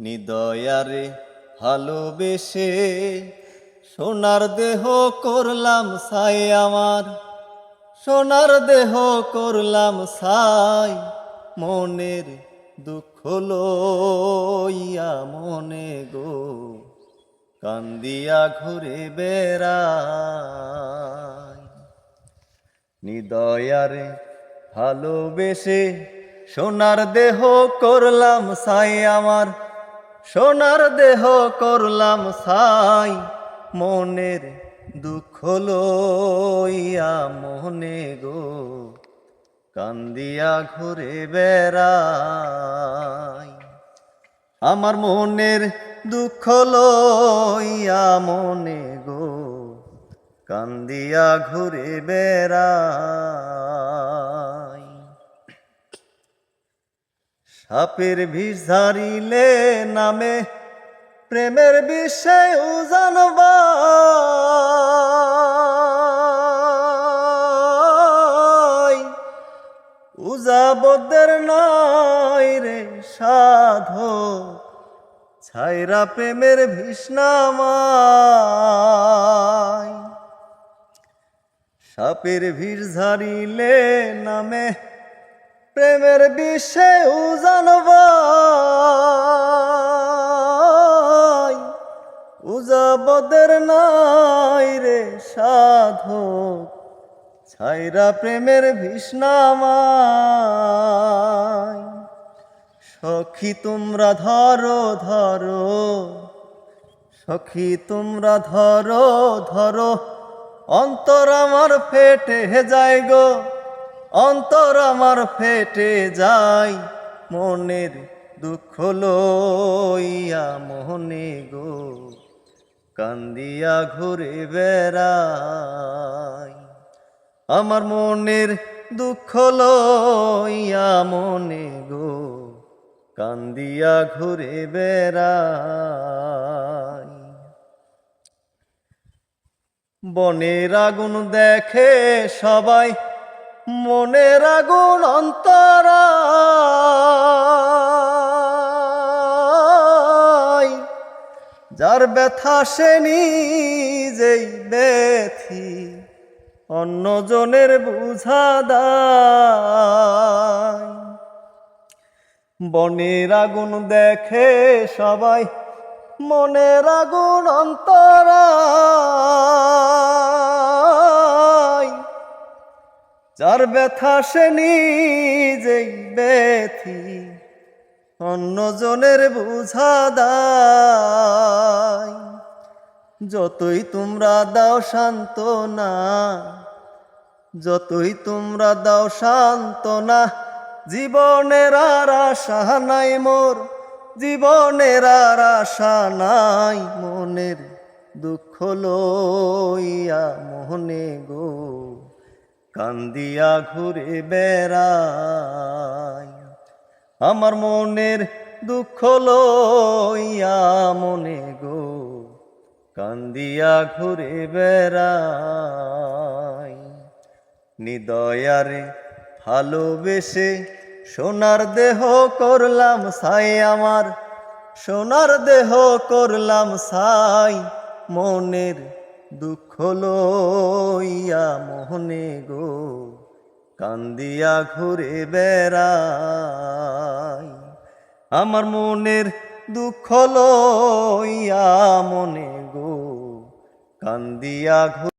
নিদয়ারে ভালোবেসে সোনার দেহ করলাম সাই আমার। সোনার দেহ করলাম সাই মনের দুঃখ লইয়া মনে গো। কান্দিয়া ঘুরে বেড়াই। নিদয়ারে ভালোবেসে সোনার দেহ করলাম সাই আমার। সোনার দেহ করলাম সাই, মনের দুঃখ লইয়া মনে গো, কান্দিয়া ঘুরে বেড়াই। আমার মনের দুঃখ লইয়া মনে গো, কান্দিয়া ঘুরে বেড়াই। সাপের বিষ ধারিলে নামে প্রেমের বিষয় জানবা উজাবদের নাই রে সাধো ছাইরা প্রেমের ভীষ্ণামায় সাপের ভিড় ঝারিলে নামে প্রেমের বিষে উজানবাই উজাবদের নাই রে সাধক, ছাইরা প্রেমের ভীষ্ণামায় সখী তোমরা ধরো ধরো, সখী তোমরা ধরো ধরো, অন্তর আমার ফেটে যায় গো। অন্তর আমার ফেটে যায়, মনের দুঃখ লইয়া মোহনে গো, কান্দিয়া ঘুরে বেড়াই। আমার মনের দুঃখ লইয়া মনে গো, কান্দিয়া ঘুরে বেড়াই। বনের আগুন দেখে সবাই মনের আগুন অন্তরা। যার ব্যথা সে নিজেই ব্যথি, অন্যজনের বুঝা দায়। বনের আগুন দেখে সবাই মনের আগুন অন্তরায় যার ব্যথা সে নিজেই ব্যথি, অন্যজনের বুঝা দায়। যতই তোমরা দাও সান্ত্বনা, যতই তোমরা দাও সান্ত্বনা, জীবনের আর আশা নাই মোর, জীবনের আর আশা নাই মনের দুঃখ লইয়া মোহনে গো। কান্দিয়া ঘুরে বেড়াই। আমার মনের দুঃখ লইয়া মনে গো, কান্দিয়া ঘুরে বেড়াই। নিদয়ারে ভালোবেসে সোনার দেহ করলাম সাই আমার, সোনার দেহ করলাম সাই মনের দুঃখ লইয়া মোহনে গো, কান্দিয়া ঘুরে বেড়াই। আমার মনের দুঃখ লইয়া মনে গো, কান্দিয়া ঘুরে